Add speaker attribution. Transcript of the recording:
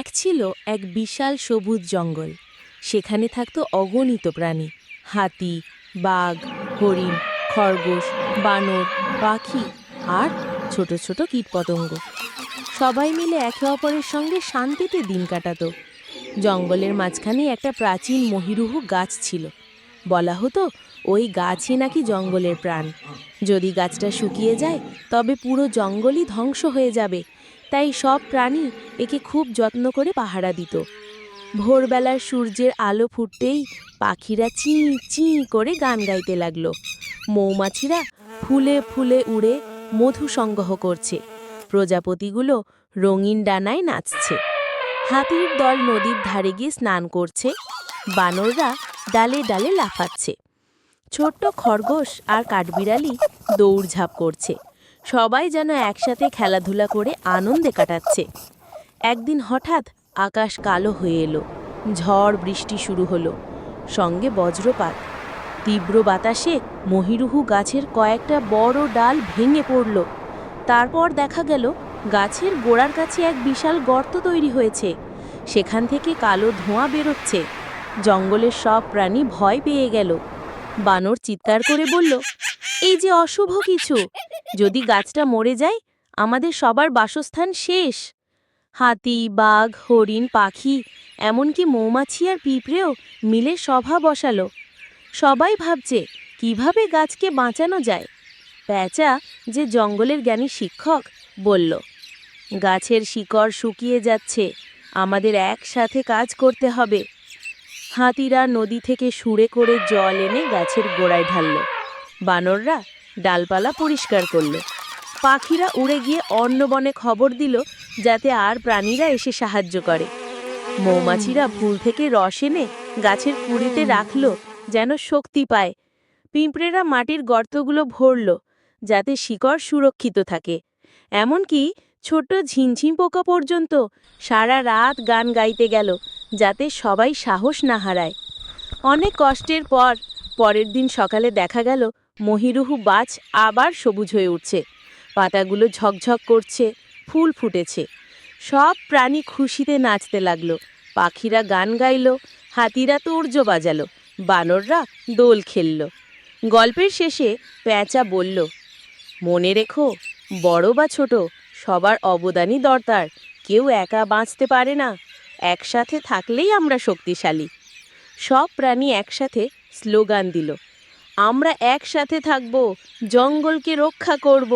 Speaker 1: এক ছিল এক বিশাল সবুজ জঙ্গল। সেখানে থাকতো অগণিত প্রাণী। হাতি, বাঘ, হরিণ, খরগোশ, বানর, পাখি আর ছোট ছোট কীটপতঙ্গ। সবাই মিলে একে অপরের সঙ্গে শান্তিতে দিন কাটাত। জঙ্গলের মাঝখানে একটা প্রাচীন মহিরুহু গাছ ছিল। বলা হতো, ওই গাছই নাকি জঙ্গলের প্রাণ। যদি গাছটা শুকিয়ে যায়, তবে পুরো জঙ্গলই ধ্বংস হয়ে যাবে। তাই সব প্রাণী একে খুব যত্ন করে পাহারা দিত। ভোরবেলার সূর্যের আলো ফুটতেই পাখিরা চি চি করে গান গাইতে লাগল। মৌমাছিরা ফুলে ফুলে উড়ে মধু সংগ্রহ করছে। প্রজাপতিগুলো রঙিন ডানায় নাচছে। হাতির দল নদীর ধারে গিয়ে স্নান করছে। বানররা ডালে ডালে লাফাচ্ছে। ছোট্ট খরগোশ আর কাঠবিড়ালি দৌড়ঝাঁপ করছে। সবাই যেন একসাথে খেলাধুলা করে আনন্দে কাটাচ্ছে। একদিন হঠাৎ আকাশ কালো হয়ে এলো, ঝড় বৃষ্টি শুরু হলো, সঙ্গে বজ্রপাত। তীব্র বাতাসে মহিরুহু গাছের কয়েকটা বড় ডাল ভেঙে পড়ল। তারপর দেখা গেল, গাছের গোড়ার কাছে এক বিশাল গর্ত তৈরি হয়েছে। সেখান থেকে কালো ধোঁয়া বেরোচ্ছে। জঙ্গলের সব প্রাণী ভয় পেয়ে গেল। বানর চিৎকার করে বলল, এই যে অশুভ কিছু! যদি গাছটা মরে যায়, আমাদের সবার বাসস্থান শেষ। হাতি, বাঘ, হরিণ, পাখি, এমনকি মৌমাছি আর পিঁপড়েও মিলে সভা বসালো। সবাই ভাবছে, কীভাবে গাছকে বাঁচানো যায়? প্যাঁচা, যে জঙ্গলের জ্ঞানী শিক্ষক, বলল, গাছের শিকড় শুকিয়ে যাচ্ছে, আমাদের একসাথে কাজ করতে হবে। হাতিরা নদী থেকে সুরে করে জল এনে গাছের গোড়ায় ঢালল। বানররা ডালপালা পরিষ্কার করল। পাখিরা উড়ে গিয়ে অন্য বনে খবর দিল যাতে আর প্রাণীরা এসে সাহায্য করে। মৌমাছিরা ফুল থেকে রস এনে গাছের কুড়িতে রাখল যেন শক্তি পায়। পিঁপড়েরা মাটির গর্তগুলো ভরল যাতে শিকড় সুরক্ষিত থাকে। এমনকি ছোট ঝিনঝিম পোকা পর্যন্ত সারা রাত গান গাইতে গেল যাতে সবাই সাহস না হারায়। অনেক কষ্টের পর পরের দিন সকালে দেখা গেল মহিরুহু বাজ আবার সবুজ হয়ে উঠছে। পাতাগুলো ঝকঝক করছে, ফুল ফুটেছে। সব প্রাণী খুশিতে নাচতে লাগল। পাখিরা গান গাইলো, হাতিরা তোর্য বাজালো, বানররা দোল খেলল। গল্পের শেষে প্যাঁচা বলল, মনে রেখো, বড় বা ছোট, সবার অবদানই দরকার। কেউ একা বাঁচতে পারে না। একসাথে থাকলেই আমরা শক্তিশালী। সব প্রাণী একসাথে স্লোগান দিল। আমরা একসাথে থাকব জঙ্গলকে রক্ষা করব।